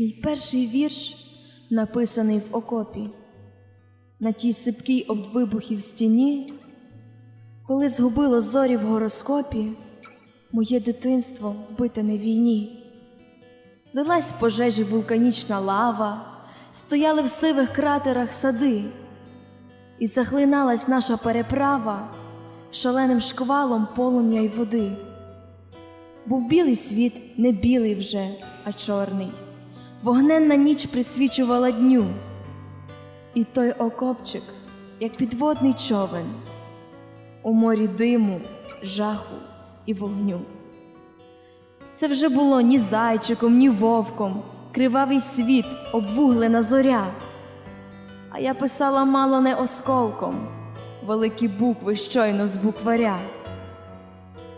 Мій перший вірш написаний в окопі, на тій сипкій об вибухів стіні, коли згубило зорі в гороскопі, моє дитинство вбите на війні. Лилась пожежі вулканічна лава, стояли в сивих кратерах сади, і захлиналась наша переправа шаленим шквалом полум'я й води. Був білий світ не білий вже, а чорний. Вогненна ніч присвічувала дню. І той окопчик, як підводний човен, у морі диму, жаху і вогню. Це вже було ні зайчиком, ні вовком, кривавий світ, обвуглена зоря. А я писала мало не осколком, великі букви щойно з букваря.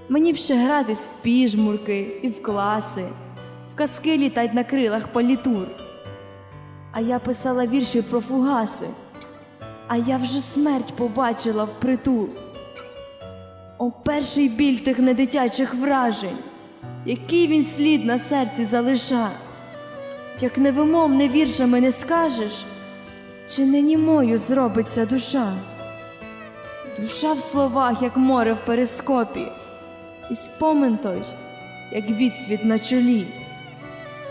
Мені б ще гратись в піжмурки і в класи, в казки літать на крилах політур. А я писала вірші про фугаси, а я вже смерть побачила впритул. О, перший біль тих недитячих вражень, який він слід на серці залиша, як невимовне віршами не скажеш, чи не німою зробиться душа. Душа в словах, як море в перископі, і спомин той, як відсвіт на чолі.